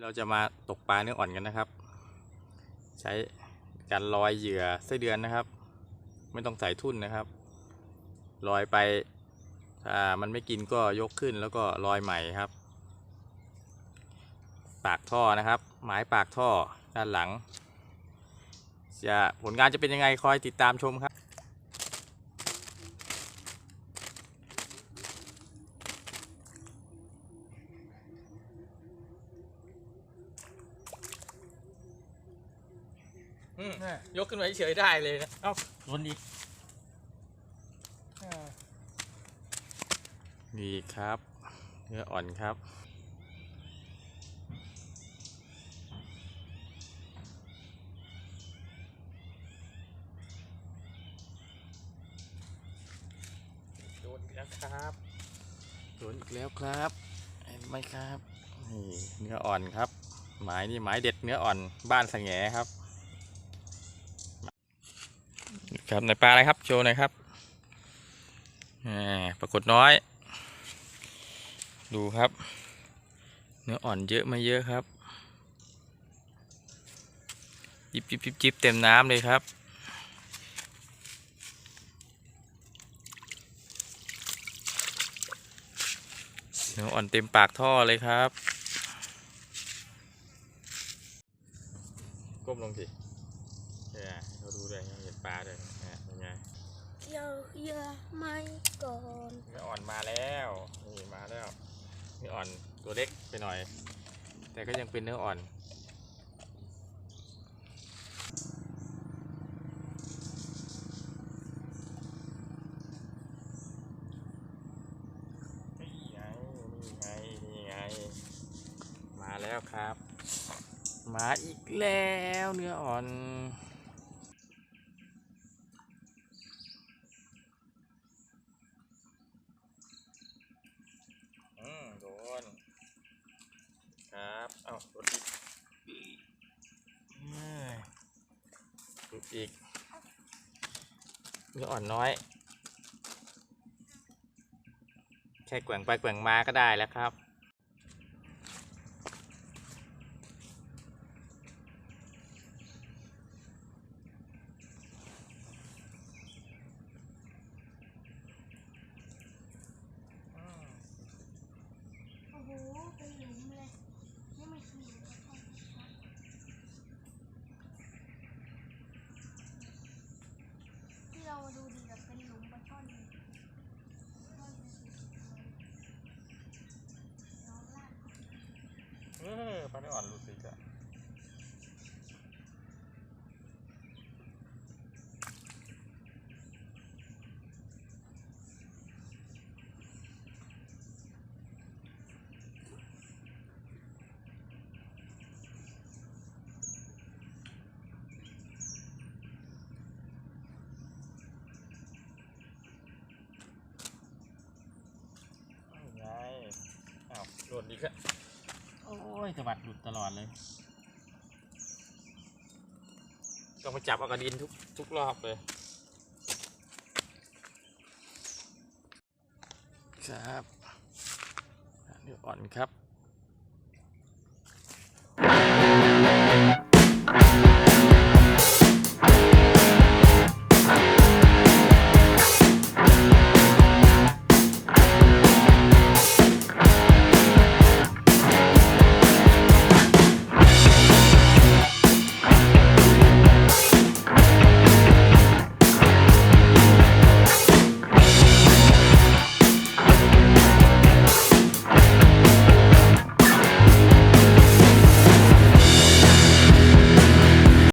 เราจะมาตกปลาเนื้ออ่อนกันนะครับ ใช้การลอยเหยื่อไส้เดือนนะครับ ไม่ต้องใส่ทุ่นนะครับลอยไปถ้ามันไม่กินก็ยกขึ้นแล้วก็ลอยใหม่ครับ ปากท่อนะครับ หมายปากท่อด้านหลังจะผลงานจะเป็นยังไงคอยติดตามชมครับ อืมยกขึ้นมาเฉยๆได้เลยนะ เอ้าลนอีกนี่ครับเนื้ออ่อนครับ โดนอีกแล้วครับ โดนอีกแล้วครับ เห็นไหมครับนี่เนื้ออ่อนครับ หมายนี่หมายเด็ดเนื้ออ่อนบ้านสงแงครับ ครับในปลาอะไรครับโชว์หน่อยครับอ่าปรากฏน้อย ดูครับ เนื้ออ่อนเยอะไม่เยอะครับ จิบจิบจิบจิบเต็มน้ำเลยครับ เนื้ออ่อนเต็มปากท่อเลยครับ ก้มลงสิ เนี่ยเขาดูด้วยเขาเห็นปลาด้วยนะเป็นไงเกี่ยวเหยื่อไม่ก่อนเนื้ออ่อนมาแล้วนี่มาแล้วเนื้ออ่อนตัวเล็กไปหน่อย แต่ก็ยังเป็นเนื้ออ่อนนี่ไงนี่ไงนี่ไงมาแล้วครับ มาอีกแล้วเนื้ออ่อน อืมโดน ครับเอ้าโดนอีกเอ้ยโดนอีกเนื้ออ่อนน้อย แค่แกว่งไปแกว่งมาก็ได้แล้วครับ โอ้โห เป็นหลุมเลย นี่มันคือหลุมกระท่อมชัดที่เรามาดูดีแบบเป็นหลุมปลาช่อน เลยปลาช่อนเป็นสีๆเลยน้อปลาเนื้อ่อนรู้สึกอะไงอ้าวโดนอีกแล้วโอ้ยสะบัดหลุดตลอดเลยต้องไปจับเอากระดินทุกทุกรอบเลยครับเนื้ออ่อนครับ